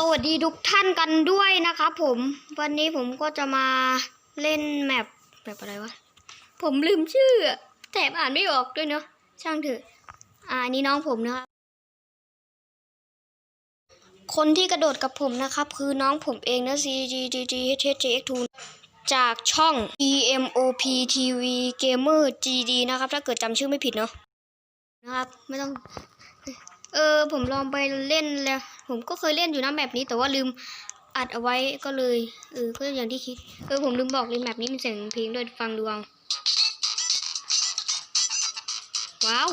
สวัสดีทุกท่านกันด้วยนะครับผม วันนี้ผมก็จะมาเล่นแมปแบบอะไรวะ ผมลืมชื่อแต่อ่านไม่ออกด้วยเนาะช่างเถอะ อ่าอันนี้น้องผมนะครับ คนที่กระโดดกับผมนะครับ คือน้องผมเองนะ C G G G H H J X 2จากช่อง E M O P T V Gamer G D นะครับ ถ้าเกิดจำชื่อไม่ผิดเนาะนะครับ ไม่ต้อง เออผมลองไปเล่นแล้ว ผมก็เคยเล่นอยู่นะแมปนี้แต่ว่าลืมอัดเอาไว้ก็เลยเออก็อย่างที่คิดเออผมลืมบอกเลยแมปนี้มีเสียงเพลงด้วยฟังดูเอาว้าว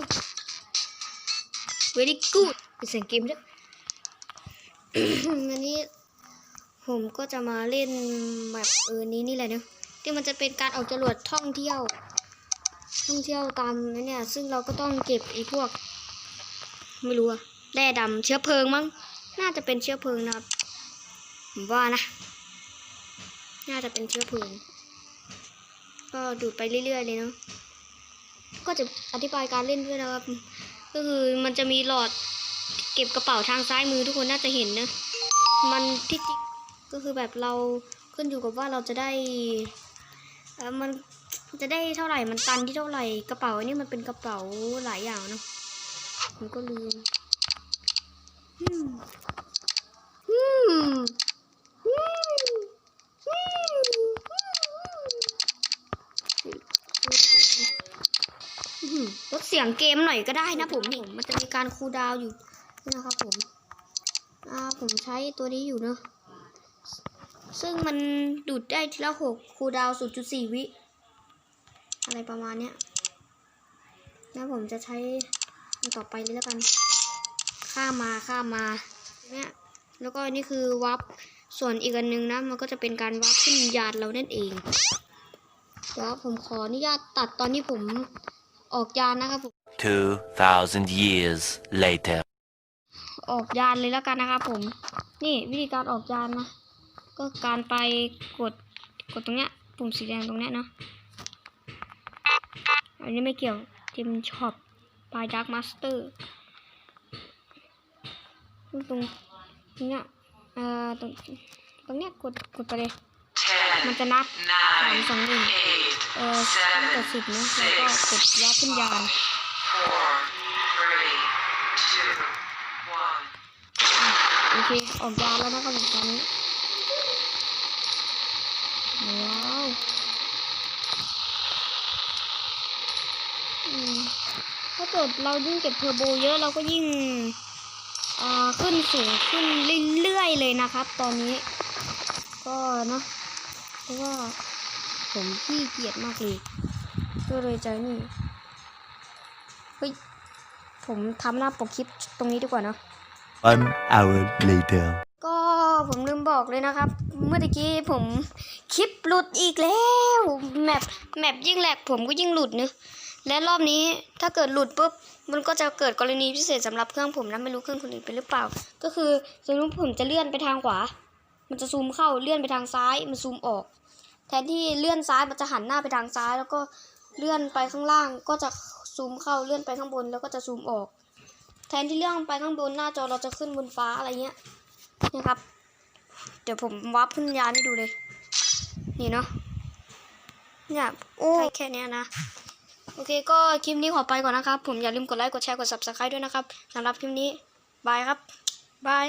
very good เป็นเสียงเกมด้วยอันนี้ผมก็จะมาเล่นแมปเออนี้นี่แหละเนอะที่มันจะเป็นการออกจรวดท่องเที่ยว ท่องเที่ยวตามนั้นเนี่ย ซึ่งเราก็ต้องเก็บไอ้พวก ไม่รู้อะแร่ดำเชื้อเพลิงมั้ง น่าจะเป็นเชื้อเพลิงนะครับ ผมว่านะ น่าจะเป็นเชื้อเพลิง ก็ดูดไปเรื่อยๆเลยเนาะ ก็จะอธิบายการเล่นด้วยนะครับ ก็คือมันจะมีหลอดเก็บกระเป๋าทางซ้ายมือทุกคนน่าจะเห็นนะ มันที่จริงก็คือแบบเราขึ้นอยู่กับว่าเราจะได้เออมันจะได้เท่าไหร่ มันตันที่เท่าไหร่ กระเป๋าอันนี้มันเป็นกระเป๋าหลายอย่างเนาะ ผมก็ลืมอืมอืมอืมอืมลดเสียงเกมหน่อยก็ได้นะผมผมมันจะมีการคูลดาวอยู่นะครับผม อ่าผมใช้ตัวนี้อยู่เนอะซึ่งมันดูดได้ทีละหกคูลดาวศูนย์จุดสี่วิ อะไรประมาณเนี้ยแล้วผมจะใช้ ต่อไปเลยแล้วกัน ข้ามมาข้ามมาเนี่ยแล้วก็นี่คือวับส่วนอีกอันหนึงนะ มันก็จะเป็นการวับขึ้นยานเรานั่นเองเดี๋ยวผมขออนุญาตตัดตอนที่ผมออกยานนะครับผม2,000 years later. ออกยานเลยแล้วกันนะครับผม นี่วิธีการออกยานนะ ก็การไปกดกดตรงเนี้ยปุ่มสีแดงตรงเนี้ยนะอันนี้ไม่เกี่ยวทีมช็อป ปลายดักมาสเตอร์ตรงตรงเนี้ยเอ่อตรงตรงเนี้ยกดกดไปเลย มันจะนับสามสองหนึ่งเอ่อกดสิบนะแล้วก็กดยับขึ้นยาน four, three, two, one. โอเคออกยานแล้วนะครับผมตอนนี้ ว้าวอืม ถ้าเกิดเรายิ่งเก็บเทอร์โบเยอะเราก็ยิ่งอ่าขึ้นสูงขึ้นเรื่อยๆเลยนะครับ ตอนนี้ ก็นะเพราะว่าผมขี้เกียจมากเลยก็เลยใจนี่เฮ้ยผมทำหน้าปกคลิปตรงนี้ดีกว่าเนอะ One hour later. ก็ผมลืมบอกเลยนะครับ เมื่อตะกี้ผมคลิปหลุดอีกแล้ว แมปแมปยิ่งแหลกผมก็ยิ่งหลุดเนอะ และรอบนี้ถ้าเกิดหลุดปุ๊บมันก็จะเกิดกรณีพิเศษสำหรับเครื่องผมนะไม่รู้เครื่องคนอื่นเป็นหรือเปล่า ก็คือสมมติผมจะเลื่อนไปทางขวา มันจะซูมเข้าเลื่อนไปทางซ้าย มันซูมออก แทนที่เลื่อนซ้ายมันจะหันหน้าไปทางซ้าย แล้วก็เลื่อนไปข้างล่าง ก็จะซูมเข้าเลื่อนไปข้างบน แล้วก็จะซูมออก แทนที่เลื่อนไปข้างบนหน้าจอเราจะขึ้นบนฟ้าอะไรเงี้ยนี่ครับ เดี๋ยวผมวับขึ้นยานให้ดูเลย นี่เนาะเนี่ยโอ้แค่เนี้ยนะ โอเคก็คลิปนี้ขอไปก่อนนะครับ ผมอย่าลืมกดไลค์กดแชร์กด subscribe ด้วยนะครับสำหรับคลิปนี้บายครับบาย